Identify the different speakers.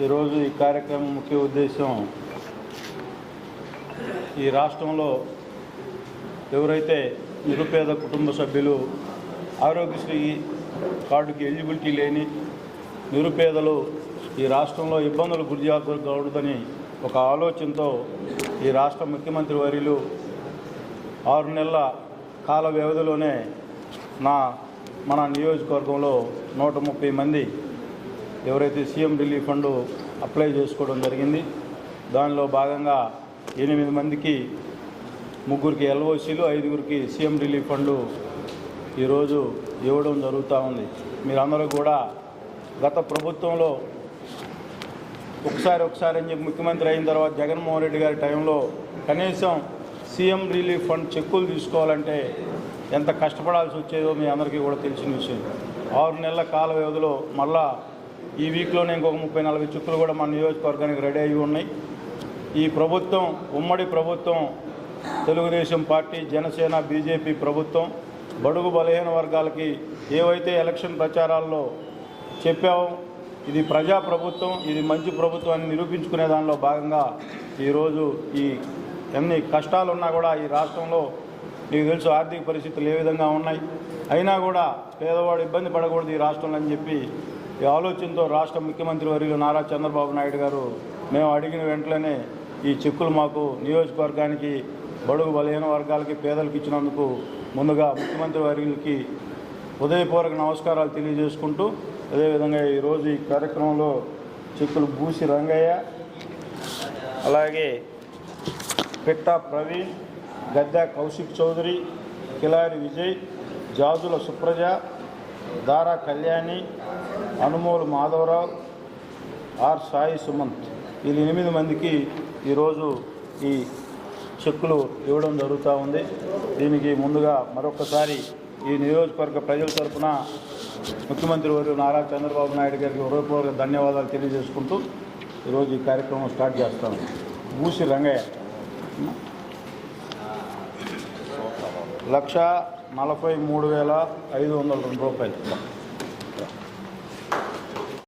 Speaker 1: ఈరోజు ఈ కార్యక్రమం ముఖ్య ఉద్దేశం ఈ రాష్ట్రంలో ఎవరైతే నిరుపేద కుటుంబ సభ్యులు ఆరోగ్యశ్రీ కార్డుకి ఎలిజిబిలిటీ లేని నిరుపేదలు ఈ రాష్ట్రంలో ఇబ్బందులు గురిజాకూడదని ఒక ఆలోచనతో ఈ రాష్ట్ర ముఖ్యమంత్రి వర్యులు ఆరు నెలల కాల వ్యవధిలోనే నా మన నియోజకవర్గంలో నూట ముప్పై మంది ఎవరైతే సీఎం రిలీఫ్ ఫండ్ అప్లై చేసుకోవడం జరిగింది దానిలో భాగంగా ఎనిమిది మందికి ముగ్గురికి ఎల్ఓసీలు ఐదుగురికి సీఎం రిలీఫ్ ఫండ్ ఈరోజు ఇవ్వడం జరుగుతూ ఉంది. మీరందరూ కూడా గత ప్రభుత్వంలో ఒకసారి ఒకసారి అని చెప్పి ముఖ్యమంత్రి అయిన తర్వాత జగన్మోహన్ రెడ్డి గారి టైంలో కనీసం సీఎం రిలీఫ్ ఫండ్ చెక్కులు తీసుకోవాలంటే ఎంత కష్టపడాల్సి వచ్చేదో మీ అందరికీ కూడా తెలిసిన విషయం. ఆరు నెలల కాల వ్యవధిలో మళ్ళా ఈ వీక్లోనే ఇంకొక ముప్పై నలభై చెక్కులు కూడా మన నియోజకవర్గానికి రెడీ అయ్యి ఉన్నాయి. ఈ ప్రభుత్వం ఉమ్మడి ప్రభుత్వం తెలుగుదేశం పార్టీ జనసేన బీజేపీ ప్రభుత్వం బడుగు బలహీన వర్గాలకి ఏవైతే ఎలక్షన్ ప్రచారాల్లో చెప్పామో ఇది ప్రజా ప్రభుత్వం ఇది మంచి ప్రభుత్వం అని నిరూపించుకునే దానిలో భాగంగా ఈరోజు ఈ ఎన్ని కష్టాలున్నా కూడా ఈ రాష్ట్రంలో మీకు తెలుసు ఆర్థిక పరిస్థితులు ఏ విధంగా ఉన్నాయి. అయినా కూడా పేదవాడు ఇబ్బంది పడకూడదు ఈ రాష్ట్రంలో అని చెప్పి ఈ ఆలోచనతో రాష్ట్ర ముఖ్యమంత్రి వర్యులు నారా చంద్రబాబు నాయుడు గారు మేము అడిగిన వెంటనే ఈ చెక్కులు మాకు నియోజకవర్గానికి బడుగు బలహీన వర్గాలకి పేదలకు ఇచ్చినందుకు ముందుగా ముఖ్యమంత్రి వర్యులకి ఉదయపూర్వక నమస్కారాలు తెలియజేసుకుంటూ అదేవిధంగా ఈరోజు ఈ కార్యక్రమంలో చెక్కులు బూసి రంగయ్య అలాగే పిట్టా ప్రవీణ్ గద్దా కౌశిక్ చౌదరి కిలారి విజయ్ జాజుల సుప్రజ దారా కళ్యాణి అనుమోలు మాధవరావు ఆర్ సాయి సుమంత్. వీళ్ళు ఎనిమిది మందికి ఈరోజు ఈ చెక్కులు ఇవ్వడం జరుగుతూ ఉంది. దీనికి ముందుగా మరొకసారి ఈ నియోజకవర్గ ప్రజల తరపున ముఖ్యమంత్రి వర్యులు నారా చంద్రబాబు నాయుడు గారికి హృదయపూర్వక ధన్యవాదాలు తెలియజేసుకుంటూ ఈరోజు ఈ కార్యక్రమం స్టార్ట్ చేస్తాం. బూసి రంగయ్య. లక్ష నలభై మూడు వేల ఐదు వందల రెండు రూపాయలు.